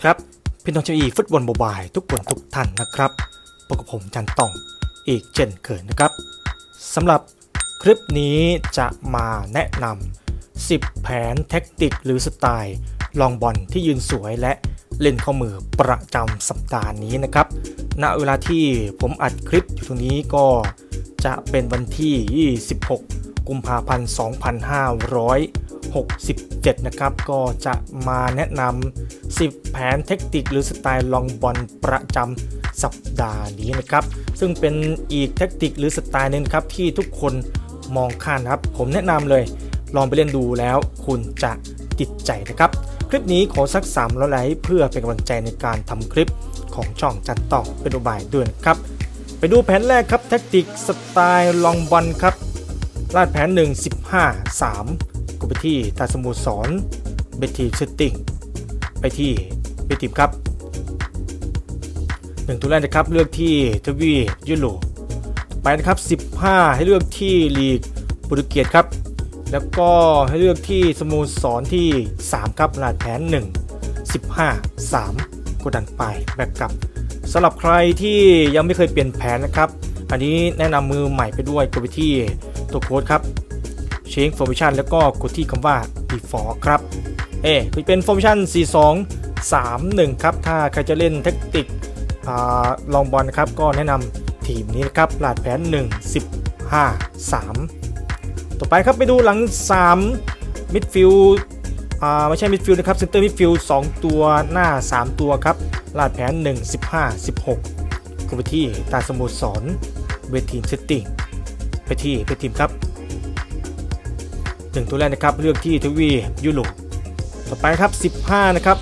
ดีครับ พี่น้องชาวอีฟุตบอลโมบายทุกคนทุกท่านนะครับพบกับผมจันต่องอีกเช่นเคยนะครับสำหรับคลิปนี้จะมาแนะนำ10 แผนแท็กติกหรือสไตล์ ลองบอลที่ยืนสวยและเล่นข้อมือประจำสัปดาห์นี้นะครับ ณ เวลาที่ผมอัดคลิปอยู่ตรงนี้ก็จะเป็นวันที่ 26 กุมภาพันธ์ 2500 67 นะครับ ก็จะมาแนะนำ 10 แผนเทคนิคหรือสไตล์ลองบอลประจำสัปดาห์นี้นะครับ ซึ่งเป็นอีกเทคนิคหรือสไตล์หนึงครับที่ทุกคนมองข้ามนครับ ผมแนะนำเลย ลองไปเล่นดูแล้วคุณจะติดใจนะครับ คลิปนี้ขอสัก3แล้วไลค์เพื่อเป็นกำลังใจในการทำคลิปของช่องจัดต่อเป็นอุบายด้วยนะครับ ไปดูแผนแรกครับแท็กติกสไตล์ลองบอลครับลาดแผน 1 15 3 ก็ไปที่ตาสมุสรเบทีเซตติ้งไปที่เบทีมครับหนึ่งตัวแรกนะครับเลือกที่ทวียุโรปไปนะครับ 15 ให้เลือกที่ลีกโปรตุเกสครับ แล้วก็ให้เลือกที่สโมุสรที่ 3 ครับลาดแผน 1 15 3กดดันไปแบ็กกลับสำหรับใครที่ยังไม่เคยเปลี่ยนแผนนะครับ อันนี้แนะนำมือใหม่ไปด้วยกดไปที่ตัวโค้ดครับ change formation แล้วก็กดที่คำว่า default ครับ เอ๊เป็น formation 4 2 3 1 ครับ ถ้าใครจะเล่นแท็กติกลองบอลครับ ก็แนะนำทีมนี้นะครับลาดแผน 1 15 3 ต่อไปครับไปดูหลัง3 midfield ไม่ใช่ midfield นะครับ center midfield 2ตัวหน้า 3 ตัวครับลาดแผน 1 15 16กดไปที่ตาสมุดสอนเวทีมเซตติ้งไปที่ไปทีมครับ หนึ่งตัวแรกนะครับเลือกที่ทวียุโรปต่อไปครับ 15 นะครับ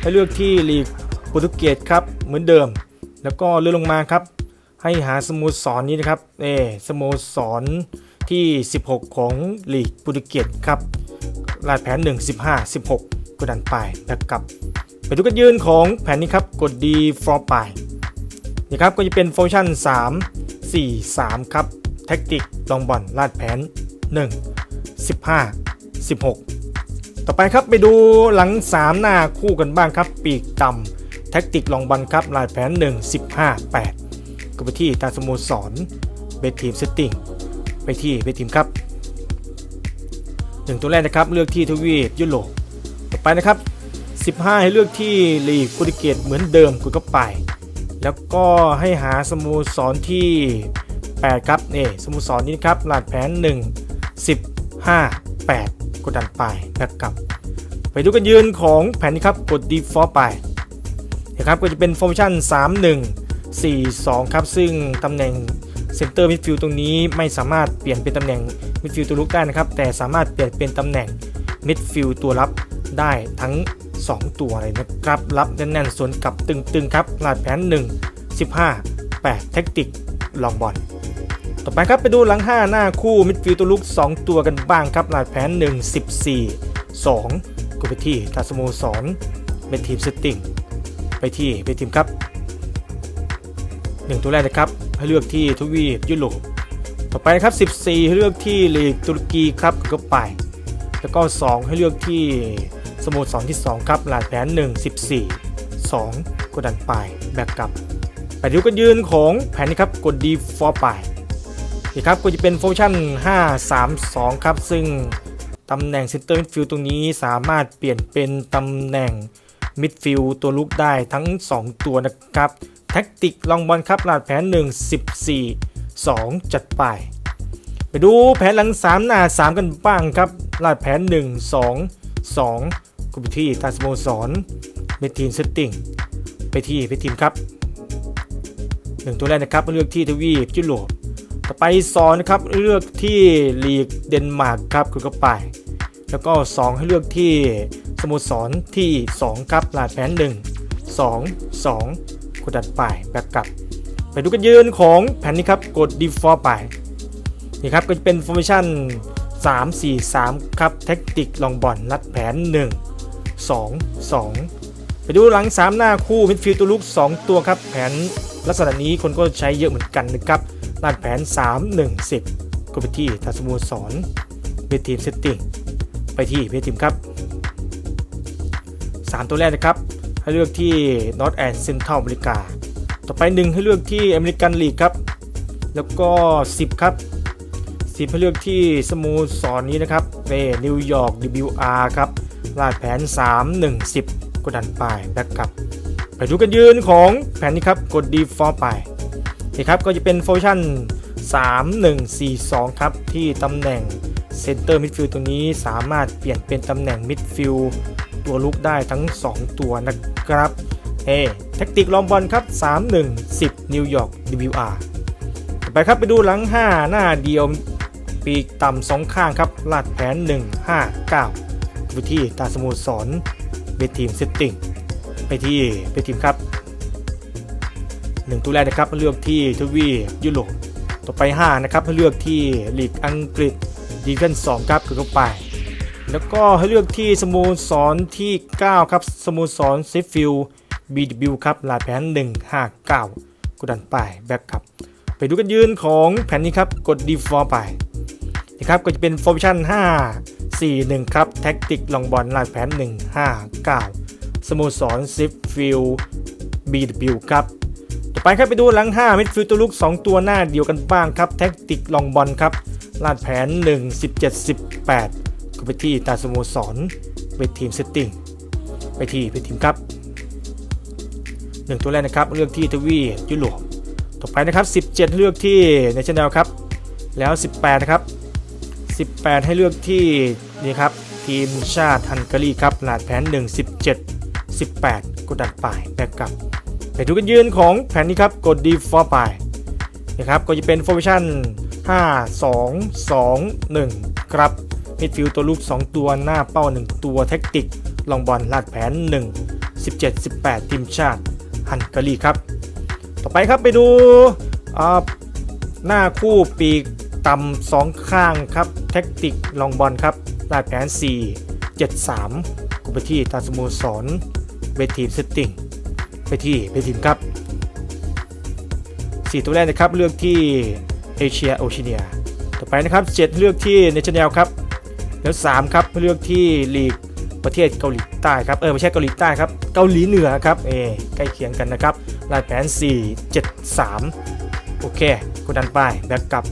ให้เลือกที่ลีกโปรตุเกสครับเหมือนเดิม แล้วก็เลื่อนลงมาครับ ให้หาสโมสรนนี้นะครับเอสโมสรที่ 16 ของลีกโปรตุเกสครับลาดแผน 1 15 16กดดันไปแล้วกลับไปดูกันยืนของแผนนี้ครับกดดีฟอร์ไปนี่ครับก็จะเป็นฟังก์ชัน 3 4 3 ครับแท็กติกลองบอลลาดแผน 1 15 16 ต่อไปครับไปดูหลัง 3 หน้าคู่กันบ้างครับ ปีกต่ำแท็กติกลองบอลครับลาดแผน 1 15 8ก็ไปที่ตาสโมสรเบททีมเซตติ้งไปที่เบททีมครับหนึ่งตัวแรกนะครับเลือกที่ทวีปยุโรปต่อไปนะครับ 15 ให้เลือกที่ลีกโปรตุเกสเหมือนเดิมกดเข้าไป แล้วก็ให้หาสโมสรที่ 8 ครับนี่สโมสรนี้ครับลาดแผน 1 5 8 กดดันไปแบ็กกลับ ไปดูกันยืนของแผนนี้ครับ กด default ไปนะครับก็จะเป็น formation 3 1 4 2 ครับ ซึ่งตำแหน่ง center midfield ตรงนี้ไม่สามารถเปลี่ยนเป็นตำแหน่ง midfield ตัวลุกได้นะครับ แต่สามารถเปลี่ยนเป็นตำแหน่ง midfield ตัวรับได้ทั้ง 2 ตัวเลยนะครับ รับแน่นๆส่วนกลับตึงๆครับลาดแผน 1 15 8แท็กติกลองบอล ต่อไปครับไปดูหลัง 5 หน้าคู่มิดฟิลด์ตัวลุก 2 ตัวกันบ้างครับหลาดแผน 1 14 2ก็ไปที่ตาสโมสรเป็นทีมเซตติ้งไปที่เป็นทีมครับ 1 ตัวแรกนะครับ ให้เลือกที่ทวีปยุโรปต่อไปครับ 14 ให้เลือกที่ลีกตุรกีครับก็ไป แล้วก็ 2 ให้เลือกที่สโมสรที่ 2 ครับหลาดแผน 1 14 2 กดดันไปแบกกลับไปดูกันยืนของแผนนี้ครับกด D for ไป นี่ครับก็จะเป็นฟังก์ชั่น 5 3 2 ครับ ซึ่งตำแหน่ง Center Midfield ตรงนี้สามารถเปลี่ยนเป็นตำแหน่ง Midfield ตัวลุกได้ทั้ง 2 ตัวนะครับ แท็กติกลองบอลครับลาดแผน 1 14 2 จัดไป ไปดูแผนหลัง 3 หน้า 3 กันบ้างครับลาดแผน 1 2 2ก็ไปที่ตาสโมสรเมทีมเซตติ้งไปที่ไปทีมครับหนึ่งตัวแรกนะครับเลือกที่ทวีปยุโรป ไปสองนะครับเลือกที่ลีกเดนมาร์กครับคุณก็ไป แล้วก็ 2 ให้เลือกที่สโมสรที่ 2 ครับลาดแผน 1 2 2กดดันไปแบ็กกลับ ไปดูกันยืนของแผนนี้ครับกด default ไปนี่ครับก็จะเป็น formation 3 4 3 ครับแท็กติกลองบอลลัดแผน 1 2 2 ไปดูหลัง 3 หน้าคู่มิดฟิลด์ตัวลุก 2 ตัวครับ แผนลักษณะนี้คนก็ใช้เยอะเหมือนกันนะครับ ลาดแผน 3 1 10 ก็ไปที่ทัสโมสรเวทีมเซตติ้งไปที่เวทีมครับ 3 ตัวแรกนะครับ ให้เลือกที่ North and Central อเมริกา ต่อไป 1 ให้เลือกที่อเมริกันลีกครับ แล้วก็ 10 ครับ 10 ให้เลือกที่สโมสรนนี้นะครับเน่นิวยอร์ก WR ครับลาดแผน 3 1 10 กดดันไปแบ็กกลับ ไปดูกันยืนของแผนนี้ครับ กด default ไป เคครับก็จะเป็น formation 3 1 4 2 ครับ ที่ตำแหน่ง center midfield ตัวนี้สามารถเปลี่ยนเป็นตำแหน่ง midfield ตัวลุกได้ทั้ง 2 ตัวนะครับเฮ้แท็กติกลองบอลครับ 3 1 10 นิวยอร์ก WR ต่อไปครับไปดูหลัง 5 หน้าเดียวปีกต่ำสองข้างครับลาดแผน 1 5 9ไปที่ตาสมุสรเบทีมเซตติ้งไปที่เบทีมครับ 1ตัวแรกนะครับเลือกที่ทวียุโรปต่อไป 5 นะครับให้เลือกที่ลีกอังกฤษดีเวน2ครับคือเข้าไป แล้วก็ให้เลือกที่สโมสรที่ 9 ครับสโมสรเซฟฟิล BW ครับลาดแผน 159กดดันไปแบ็กครับ ไปดูกันยืนของแผ่นนี้ครับ กด default ไปนะครับก็จะเป็น formation 5 4 1 ครับ แท็กติกลองบอลลาดแผน 159 สโมสรซิฟฟิล BW ครับ ต่อไปครับไปดูหลัง 5 มิดฟิลด์ตัวลุก 2 ตัวหน้าเดียวกันบ้างครับ แท็กติกลองบอลครับ ลาดแผน 1 17 18ก็ไปที่ตาสโมสรไปทีมเซตติ้งไปที่ไปทีมครับ 1 ตัวแรกนะครับเลือกที่ทวียุโรปต่อไปนะครับ 17 เลือกที่ในชแนลครับ แล้ว 18 นะครับ 18 ให้เลือกที่นี่ครับทีมชาติฮังการีครับลาดแผน 1 17 18 กดดันไปแบกกลับ ไปดูกันยืนของแผนนี้ครับกด default ไปนะครับก็จะเป็น formation 5 2 2 1 ครับมิดฟิลด์ตัวลูก 2 ตัวหน้าเป้า 1 ตัวแท็กติก ลองบอลลาดแผน 1 17 18 ทีมชาติฮังการีครับ ต่อไปครับไปดูอ่าหน้าคู่ปีกต่ำสองข้างครับแท็กติกลองบอลครับลาดแผน 4 7 3กูไปที่ตาสโมสรเวทีมเซตติ้ง ไปที่เวทีมครับ 4 ตัวแรกนะครับเลือกที่เอเชียโอเชียต่อไปนะครับ 7 เลือกที่เนชั่นแนลครับแล้ว 3 ครับเลือกที่ลีกประเทศเกาหลีใต้ครับเออไม่ใช่เกาหลีใต้ครับเกาหลีเหนือครับเอใกล้เคียงกันนะครับลายแผน 4 7 3 โอเคกดดันไปแบ็กกลับ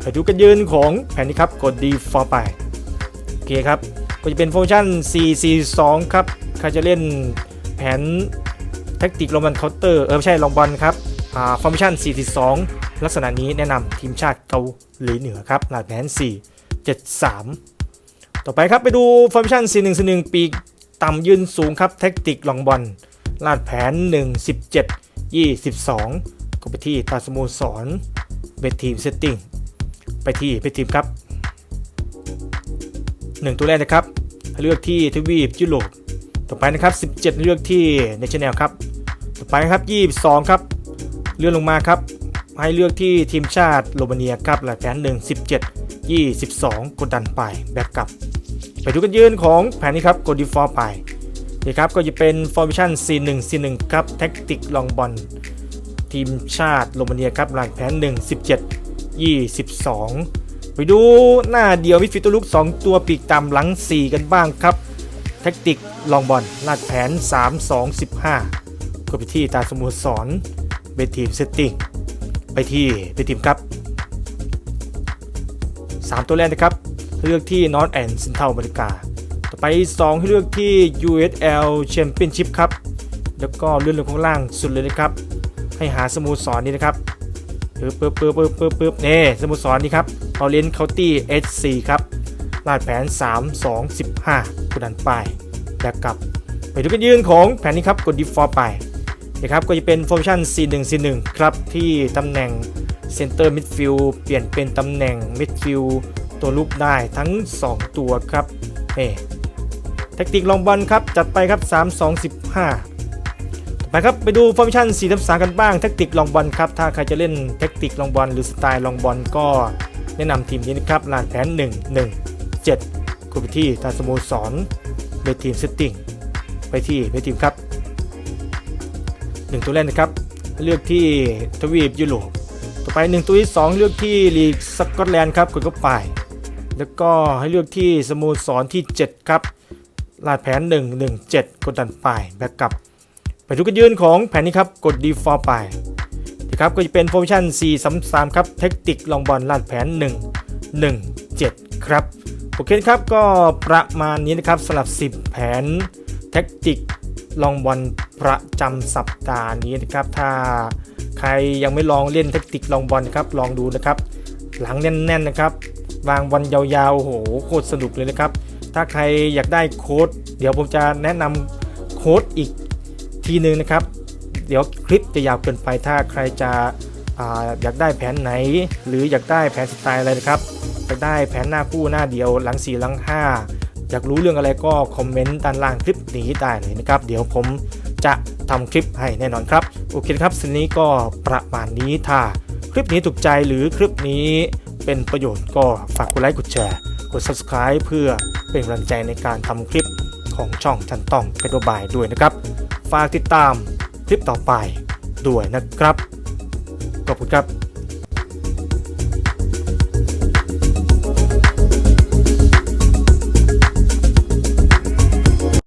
ไปดูกันยืนของแผนนี้ครับกด default ไปโอเคครับก็จะเป็นฟังก์ชัน 4 4 2 ครับใครจะเล่นแผน แท็กติกลงบอลเคาน์เตอร์เออไม่ใช่ลองบอลครับอ่าฟังก์ชัน4 4 2 ลักษณะนี้แนะนำทีมชาติเกาหลีเหนือครับลายแผน4 7 3 ต่อไปครับไปดูฟังก์ชัน4 1 4 1 ปีกต่ำยืนสูงครับแท็กติกลองบอลลาดแผน 1 17 22 ก็ไปที่ตาสโมสรเบทีมเซตติ้งไปที่เบทีมครับ 1 ตัวแรกนะครับ เลือกที่ทวีปยุโรป ต่อไปนะครับ 17 เลือกที่เนชแนลครับ ต่อไปนะครับ 22 ครับ เลื่อนลงมาครับ ให้เลือกที่ทีมชาติโรมาเนียครับลาดแผน 1 17 22 กดดันไปแบ็กกลับ ไปดูกันยืนของแผนนี้ครับกด default ไปนี่ครับก็จะเป็น formation C1 C1 ครับแท็กติกลองบอลทีมชาติโรมาเนียครับหลังแผน 1 17 22 ไปดูหน้าเดียวมิดฟิลด์ตัวลุก 2 ตัวปีกต่ำหลัง 4 กันบ้างครับ ท็กติกลองบอลลาดแผน 3 2 15ก็ไปที่ตาสโมุสรเบทีมเซตติ้งไปที่เบทีมครับ 3 ตัวแรกนะครับ เลือกที่ North and Central อเมริกาต่อไป 2 ให้เลือกที่ USL Championship ครับ แล้วก็เลื่อนลงข้างล่างสุดเลยนะครับ ให้หาสโมสรนนี้นะครับปึ๊บปึ๊บปึ๊บปึ๊บปึ๊บเนี่สโมสรนนี้ครับเอเลนเคาน์ตี้ H4 ครับ ลาดแผน 3 2 15กดดันไปแล้วกลับไปดูกันยืนของแผนนี้ครับกด default ไปนะครับก็จะเป็น formation C1 C1 ครับ ที่ตำแหน่ง center midfield เปลี่ยนเป็นตำแหน่ง midfield ตัวลุกได้ทั้ง 2 ตัวครับเอแท็กติกลองบอลครับ จัดไปครับ 3 2 15ต่อไปครับไปดูฟอร์มชัน4ทับ3กันบ้างแท็กติกลองบอลครับ ถ้าใครจะเล่นแท็กติกลองบอลหรือสไตล์ลองบอลก็แนะนำทีมนี้นะครับลานแผน 1 1 7กูไปที่ตาสโมสรเบทีมเซตติ้งไปที่เบทีมครับ 1 ตัวแรกนะครับ เลือกที่ทวีปยุโรปต่อไป 1 ตัวที่ 2 เลือกที่ลีกสกอตแลนด์ครับกดเข้าไป แล้วก็ให้เลือกที่สโมสรที่ 7 ครับลาดแผน 1 1 7 กดดันไปแบ็กกลับ ไปดูกันยืนของแผนนี้ครับกด default ไปนะครับก็จะเป็นโฟร์ชั่น 4 3 3 ครับ เทคนิคลองบอลลาดแผน 1 1 7 ครับ โอเคครับก็ประมาณนี้นะครับสำหรับ 10 แผนแท็กติกลองบอลประจำสัปดาห์นี้นะครับ ถ้าใครยังไม่ลองเล่นแท็กติกลองบอลนะครับลองดูนะครับ หลังแน่นๆนะครับ วางบอลยาวๆโหโคตรสนุกเลยนะครับ ถ้าใครอยากได้โค้ดเดี๋ยวผมจะแนะนำโค้ดอีกทีนึงนะครับ เดี๋ยวคลิปจะยาวเกินไปถ้าใครจะออยากได้แผนไหน หรืออยากได้แผนสไตล์อะไรนะครับ อยากได้แผนหน้าคู่หน้าเดียวหลัง 4 หลัง 5 อยากรู้เรื่องอะไรก็คอมเมนต์ด้านล่างคลิปนี้ได้เลยนะครับ เดี๋ยวผมจะทำคลิปให้แน่นอนครับ โอเคครับสิ่งนี้ก็ประมาณนี้ถ้าคลิปนี้ถูกใจหรือคลิปนี้เป็นประโยชน์ก็ฝากกดไลค์กดแชร์ กด subscribe เพื่อเป็นกำลังใจในการทำคลิปของช่องชันต้องเป็นบายด้วยนะครับ ฝากติดตามคลิปต่อไปด้วยนะครับ ขอบคุณครับ